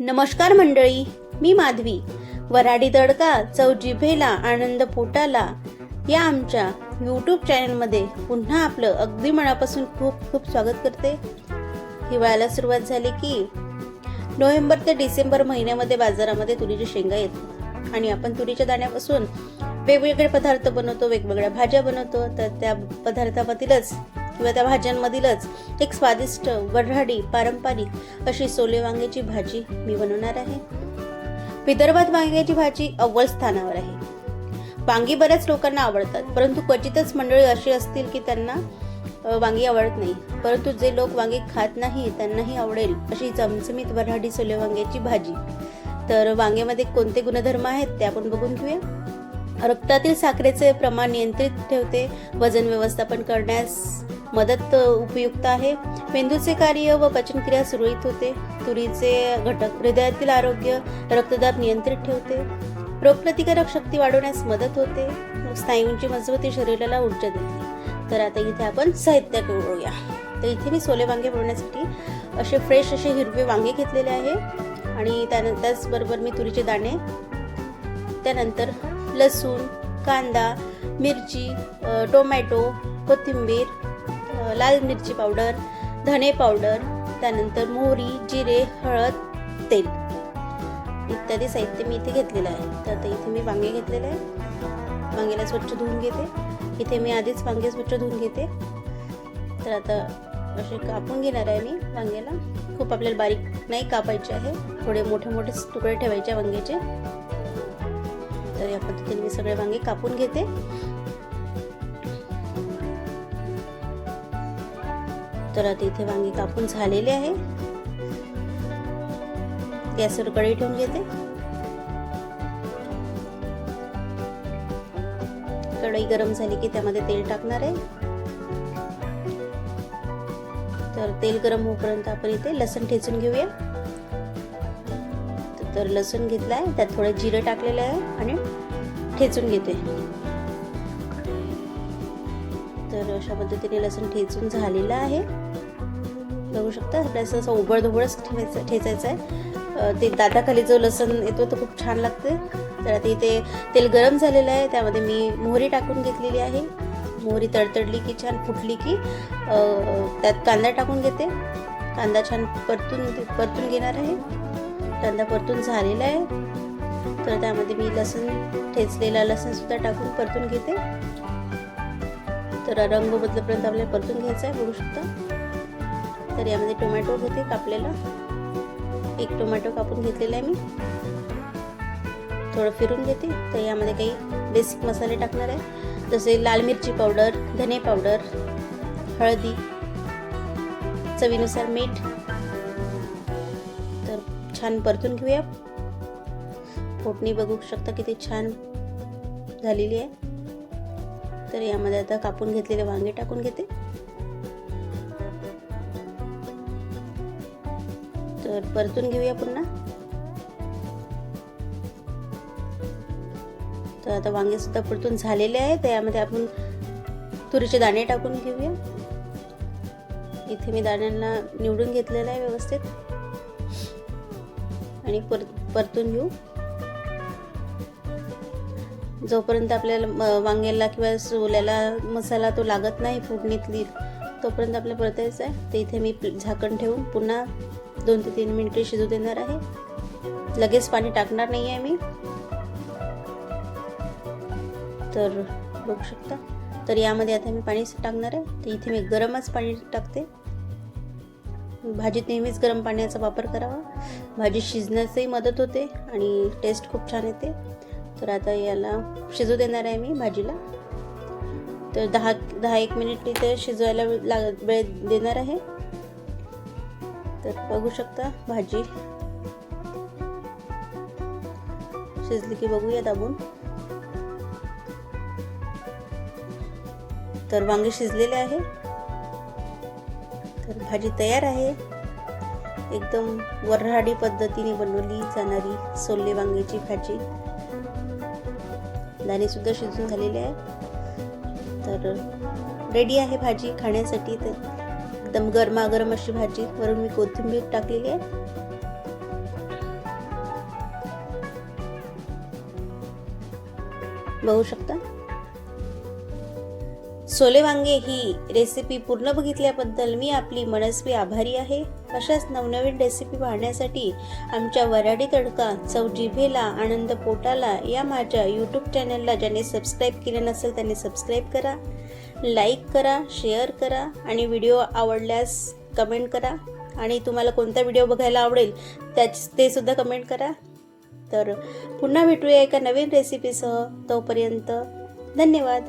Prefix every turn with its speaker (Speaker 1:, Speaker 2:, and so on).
Speaker 1: नमस्कार मंडळी मी माधवी. वराडी दडका चव जिभेला आनंद पोटाला या आमच्या यूट्यूब चॅनलमध्ये पुन्हा आपलं अगदी मनापासून खूप खूप स्वागत करते. हिवाळ्याला सुरुवात झाली की नोव्हेंबर ते डिसेंबर महिन्यामध्ये बाजारामध्ये तुरीची शेंगा येतात आणि आपण तुरीच्या दाण्यापासून वेगवेगळे पदार्थ बनवतो वेगवेगळ्या भाज्या बनवतो. तर त्या पदार्थामधीलच किंवा त्या भाज्यांमधीलच एक स्वादिष्ट वऱ्हाडी पारंपरिक अशी सोले वांग्याची भाजी मी बनवणार आहे. विदर्भात वांग्याची भाजी अव्वल स्थानावर आहे. वांगी बऱ्याच लोकांना आवडतात परंतु क्वचितच मंडळी अशी असतील की त्यांना वांगी आवडत नाही. परंतु जे लोक वांगी खात नाही त्यांनाही आवडेल अशी चमचमीत वऱ्हाडी सोले वांग्याची भाजी. तर वांग्यामध्ये कोणते गुणधर्म आहेत ते आपण बघून घेऊया. रक्तातील साखरेचे प्रमाण नियंत्रित ठेवते वजन व्यवस्थापन करण्यास मदत उपयुक्त आहे. मेंदूचे कार्य व पचनक्रिया सुरळीत होते. तुरीचे घटक हृदयातील आरोग्य रक्तदाब नियंत्रित ठेवते. रोगप्रतिकारक शक्ती वाढवण्यास मदत होते. स्नायूंची मजबूती शरीराला ऊर्जा देते. तर आता इथे आपण साहित्याकडे वळूया. तर इथे मी सोले वांगे बनवण्यासाठी असे फ्रेश असे हिरवे वांगे घेतलेले आहे. आणि त्यानंतर त्याचबरोबर मी तुरीचे दाणे त्यानंतर लसूण कांदा मिरची टोमॅटो कोथिंबीर लाल मिरची पावडर धने पावडर त्यानंतर मोहरी जिरे हळद तेल इत्यादी साहित्य मी इथे घेतलेलं आहे. तर आता इथे मी वांगे घेतलेले आहे वांग्याला स्वच्छ धुवून घेते. इथे मी आधीच वांगे स्वच्छ धुवून घेते. तर आता असे कापून घेणार आहे मी वांग्याला. खूप आपल्याला बारीक नाही कापायचे आहे. थोडे मोठे मोठे तुकडे ठेवायचे वांग्याचे. तर या पद्धतीने मी सगळे वांगे कापून घेते. तर आता इथे वांगे कापून झालेले आहे. गॅसवर कढई ठेवून घेते. कढई गरम झाली की त्यामध्ये तेल टाकणार आहे. तर तेल गरम होईपर्यंत आपण इथे लसण ठेचून घेऊया. तर लसूण घेतला आहे त्यात थोडं जिरं टाकलेलं आहे आणि ठेचून घेते. तर अशा पद्धतीने लसूण ठेचून झालेलं आहे. बघू शकता आपल्याला असं उबडधुबडच ठेवायचं ठेचायचं आहे ते दाताखाली जो लसण येतो तो खूप छान लागते तर आता इथे तेल गरम झालेलं आहे. त्यामध्ये मी मोहरी टाकून घेतलेली आहे. मोहरी तडतडली की छान फुटली की त्यात कांदा टाकून घेते. कांदा छान परतून परतून घेणार आहे. कांदा परतून झालेला आहे. तर त्यामध्ये मी लसूण ठेचलेला लसूणसुद्धा टाकून परतून घेते. तर रंग बदलपर्यंत आपल्याला परतून घ्यायचा आहे बघू शकता. तर यामध्ये टोमॅटो घेते कापलेला. एक टोमॅटो कापून घेतलेला आहे मी. थोडं फिरून घेते. तर यामध्ये काही बेसिक मसाले टाकणार आहे. जसे लाल मिरची पावडर धने पावडर हळदी चवीनुसार मीठ. तर छान परतून घेऊया. फोडणी बघू शकता किती छान झालेली आहे. तर यामध्ये आता कापून घेतलेले वांगे टाकून घेते. तर परतून घेऊया पुन्हा. तर आता वांगे सुद्धा परतून झालेले आहे तर यामध्ये आपण तुरीचे दाणे टाकून घेऊया. इथे मी दाण्यांना निवडून घेतलेलं आहे व्यवस्थित. आणि परत परतून घेऊ. जोपर्यंत आपल्याला म- वांग्याला किंवा सोल्याला मसाला तो लागत नाही फोडणीतली तोपर्यंत आपल्याला परतायचं आहे. तर इथे मी झाकण ठेवून पुन्हा दोन ते तीन मिनटे शिजू देणार आहे. लगेच पाणी टाकणार नाही आहे मी. तर बघू शकता. तर यामध्ये आता मी पाणी टाकणार आहे. तर इथे मी गरमच पाणी टाकते. भाजीत नेहमीच गरम पाण्याचा वापर करावा. भाजी शिजण्यासही मदत होते आणि टेस्ट खूप छान येते. तर आता याला शिजू देणार आहे मी भाजीला. तर दहा दहा एक मिनिट इथे शिजवायला लाग वेळ देणार आहे. तर बघू शकता भाजी. शिजली की बघूया दाबून तर वांगे शिजलेले आहे. तर भाजी तयार आहे. एकदम वऱ्हाडी पद्धतीने बनवली जाणारी सोले वांग्याची भाजी. शेंगदाणेसुद्धा शिजून झालेले आहे तर रेडी आहे भाजी खाण्यासाठी. तर एकदम गरमागरम अशी भाजी. वरून मी कोथिंबीर टाकलेली आहे. बघू शकता? सोले वांगे ही रेसिपी पूर्ण बघितल्याबद्दल मी आपली मनस्वी आभारी आहे. अशाच नवनवीन रेसिपी पाहण्यासाठी आमच्या वराडी तडका चव जिभेला आनंद पोटाला या माझ्या यूट्यूब चॅनलला ज्याने सबस्क्राईब केले नसेल त्याने सबस्क्राईब करा. लाईक करा शेअर करा आणि व्हिडिओ आवडल्यास कमेंट करा. आणि तुम्हाला कोणता व्हिडिओ बघायला आवडेल त्याच ते सुद्धा कमेंट करा. तर पुन्हा भेटूया एका नवीन रेसिपीसह तोपर्यंत धन्यवाद.